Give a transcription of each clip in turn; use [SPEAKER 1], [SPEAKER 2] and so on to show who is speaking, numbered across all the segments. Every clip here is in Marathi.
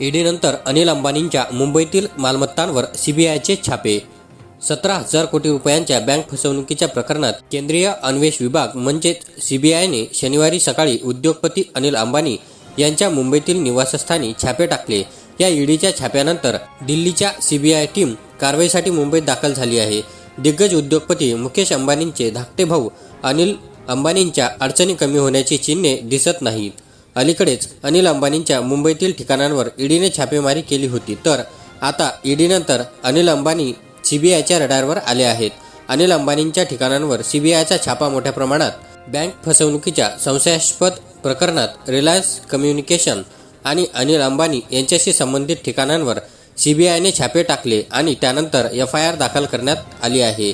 [SPEAKER 1] ईडीनंतर अनिल अंबानींच्या मुंबईतील मालमत्तांवर सीबीआयचे छापे. सतरा हजार कोटी रुपयांच्या बँक फसवणुकीच्या प्रकरणात केंद्रीय अन्वेष विभाग म्हणजेच सीबीआयने शनिवारी सकाळी उद्योगपती अनिल अंबानी यांच्या मुंबईतील निवासस्थानी छापे टाकले. या ईडीच्या छाप्यानंतर दिल्लीच्या सीबीआय टीम कारवाईसाठी मुंबईत दाखल झाली आहे. दिग्गज उद्योगपती मुकेश अंबानींचे धाकटे भाऊ अनिल अंबानींच्या अडचणी कमी होण्याची चिन्हे दिसत नाहीत. अलीकडेच अनिल अंबानींच्या मुंबईतील ठिकाणांवर ईडीने छापेमारी केली होती. तर आता ईडीनंतर अनिल अंबानी सीबीआयच्या रडारवर आले आहेत. अनिल अंबानींच्या ठिकाणांवर सीबीआयचा छापा मोठ्या प्रमाणात बँक फसवणुकीच्या संशयास्पद प्रकरणात रिलायन्स कम्युनिकेशन आणि अनिल अंबानी यांच्याशी संबंधित ठिकाणांवर सीबीआयने छापे टाकले आणि त्यानंतर एफ आय आर दाखल करण्यात आली आहे.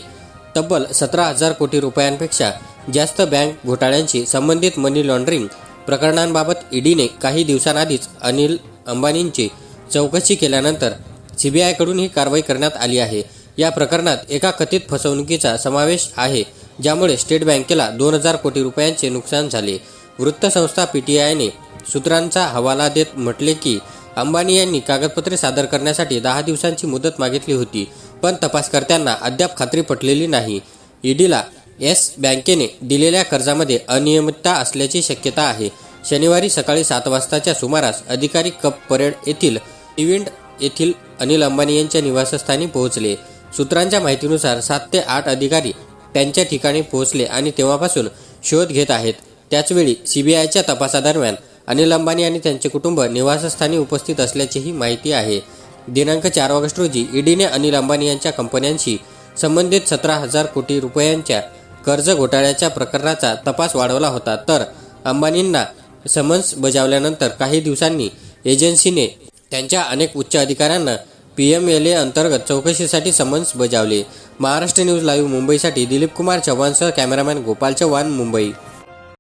[SPEAKER 1] तब्बल सतरा हजार कोटी रुपयांपेक्षा जास्त बँक घोटाळ्यांशी संबंधित मनी लॉन्ड्रिंग प्रकरणांबाबत ईडीने काही दिवसांआधीच अनिल अंबानींची चौकशी केल्यानंतर सीबीआयकडून ही कारवाई करण्यात आली आहे. या प्रकरणात एका कथित फसवणुकीचा समावेश आहे ज्यामुळे स्टेट बँकेला दोन हजार कोटी रुपयांचे नुकसान झाले. वृत्तसंस्था पीटीआयने सूत्रांचा हवाला देत म्हटले की अंबानी यांनी कागदपत्रे सादर करण्यासाठी दहा दिवसांची मुदत मागितली होती पण तपासकर्त्यांना अद्याप खात्री पटलेली नाही. ईडीला येस बँकेने दिलेल्या कर्जामध्ये अनियमितता असल्याची शक्यता आहे. शनिवारी सकाळी सात वाजताच्या सुमारास अधिकारी कप परेड येथील इव्हेंट येथील अनिल अंबानी यांच्या निवासस्थानी पोहोचले. सूत्रांच्या माहितीनुसार सात ते आठ अधिकारी त्यांच्या ठिकाणी पोहोचले आणि तेव्हापासून शोध घेत आहेत. त्याचवेळी सीबीआयच्या तपासादरम्यान अनिल अंबानी आणि त्यांचे कुटुंब निवासस्थानी उपस्थित असल्याचीही माहिती आहे. दिनांक चार ऑगस्ट रोजी ईडीने अनिल अंबानी यांच्या कंपन्यांशी संबंधित सतरा हजार कोटी रुपयांच्या कर्ज घोटाळ्याच्या प्रकरणाचा तपास वाढवला होता. तर अंबानींना समन्स बजावल्यानंतर काही दिवसांनी एजन्सीने त्यांच्या अनेक उच्च अधिकाऱ्यांना पी एम एल ए अंतर्गत चौकशीसाठी समन्स बजावले. महाराष्ट्र न्यूज लाईव्ह मुंबईसाठी दिलीप कुमार चव्हाणसह कॅमेरामॅन गोपाल चव्हाण मुंबई.